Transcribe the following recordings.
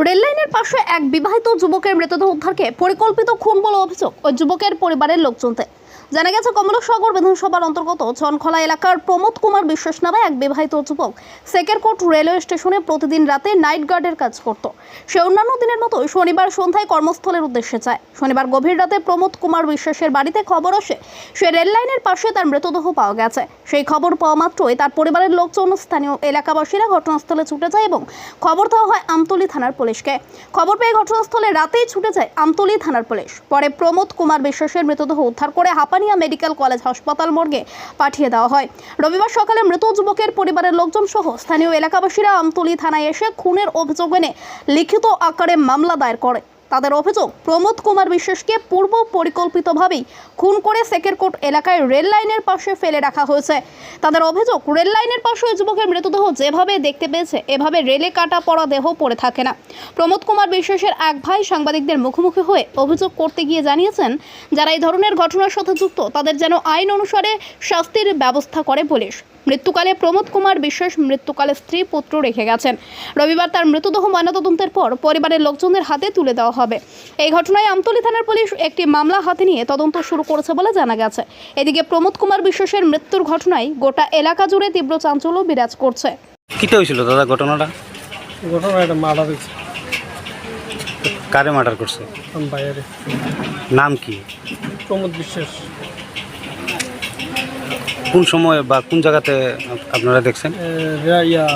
রেললাইনের পাশে এক বিবাহিত যুবকের মৃতদেহ উদ্ধারকে পরিকল্পিত খুন বলে অভিযোগ ওই যুবকের পরিবারের লোকজনতে জানা গেছে, কমলসাগর বিধানসভার অন্তর্গত চনখলা এলাকার প্রমোদ কুমার বিশ্বাস নামে এক বিবাহিত যুবক সেকেরকোট রেলওয়ে স্টেশনে প্রতিদিন রাতে নাইট গার্ডের কাজ করত। সে অন্যান্য দিনের মতো শনিবার সন্ধ্যায় কর্মস্থলের উদ্দেশ্যে যায়। শনিবার গভীর রাতে প্রমোদ কুমার বিশ্বাসের বাড়িতে খবর আসে, সে রেললাইনের পাশে তার মৃতদেহ পাওয়া গেছে। সেই খবর পাওয়া মাত্রই তার পরিবারের লোকজন, স্থানীয় এলাকাবাসীরা ঘটনাস্থলে ছুটে যায় এবং খবর দেওয়া হয় আমতলি থানার পুলিশকে। খবর পেয়ে ঘটনাস্থলে রাতেই ছুটে যায় আমতলি থানার পুলিশ। পরে প্রমোদ কুমার বিশ্বাসের মৃতদেহ উদ্ধার করে হাপানিয়া মেডিকেল কলেজ হাসপাতাল মর্গে পাঠিয়ে দেওয়া হয়। রবিবার সকালে মৃত যুবকের পরিবারের লোকজন সহ স্থানীয় এলাকাবাসীরা আমতলি থানায় এসে খুনের অভিযোগ এনে লিখিত আকারে মামলা দায়ের করে। তাদের অভিযোগ, প্রমোদ কুমার বিশ্বাসকে পূর্ব পরিকল্পিতভাবেই খুন করে সেকেরকোট এলাকায় রেল লাইনের পাশে ফেলে রাখা হয়েছে। তাদের অভিযোগ, রেল লাইনের পাশে ওই যুবকের মৃতদেহ যেভাবে দেখতে পেয়েছে, এভাবে রেলে কাটা পড়া দেহ পড়ে থাকে না। প্রমোদ কুমার বিশ্বাসের এক ভাই সাংবাদিকদের মুখোমুখি হয়ে অভিযোগ করতে গিয়ে জানিয়েছেন, যারা এই ধরনের ঘটনার সাথে যুক্ত, তাদের যেন আইন অনুসারে শাস্তির ব্যবস্থা করে পুলিশ। মৃত্যুকালে প্রমোদ কুমার বিশ্বাস মৃত্যুকালে স্ত্রী পুত্র রেখে গেছেন। রবিবার তার মৃতদেহ ময়নাতদন্তের পর পরিবারের লোকজনদের হাতে তুলে দেওয়া হবে। এই ঘটনায় আমতলী থানার পুলিশ একটি মামলা হাতে নিয়ে তদন্ত শুরু করেছে বলে জানা গেছে। এদিকে প্রমোদ কুমার বিশ্বাসের মৃত্যুর ঘটনায় গোটা এলাকা জুড়ে তীব্র চাঞ্চল্য বিরাজ করছে। কিতে হয়েছিল দাদা ঘটনাটা? ঘটনা একটা মার্ডার হয়েছে। কারে মার্ডার করছে? বাইরে নাম কি? প্রমোদ বিশ্বাস। কোন সময় বা কোন জায়গাতে আপনারা দেখছেন? ইয়া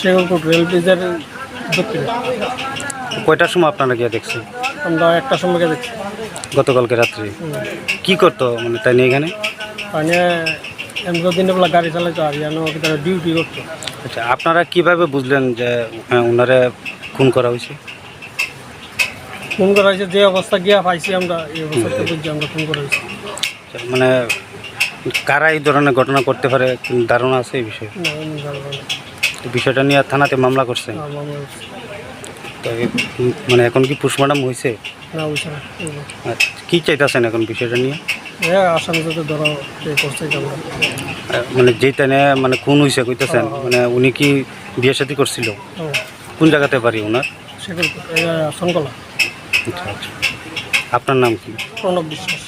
শেখরকোট রেল ব্রিজের দক্ষিণে। কয়টার সময় আপনারা গিয়ে দেখছেন? আমরা একটা সময় গিয়ে দেখছি। গতকালকে রাত্রে। কি করতো মানে তাই নিয়ে এখানে? মানে এমনি গাড়ি চালাইতো আর তারা ডিউটি করতো। আচ্ছা আপনারা কীভাবে বুঝলেন যে ওনারে খুন করা হয়েছে? ফোন করা হয়েছে যে অবস্থা গিয়া পাইছি আমরা এই অবস্থাতে বুঝছি আমরা ফোন করা হয়েছি। আচ্ছা, মানে কারা এই ধরনের ঘটনা করতে পারে? ধারণা আছে এই বিষয়ে? বিষয়টা নিয়ে থানাতে মামলা করছেন না, মামলা হয়েছে। তো এ- মানে এখন কি পোস্টমর্টম হয়েছে না বুঝছে না আচ্ছা, কি চাইতেছেন এখন বিষয়টা নিয়ে? এ আসামি যাতে ধরো এ করছে এটা আমরা আহ, মানে মানে খুন হয়েছে কইতেছেন মানে উনি কি বিয়ে সাথে করছিল? কোন জায়গাতে পারি ওনার আচ্ছা আচ্ছা। আপনার নাম কি? প্রণব বিশ্বাস।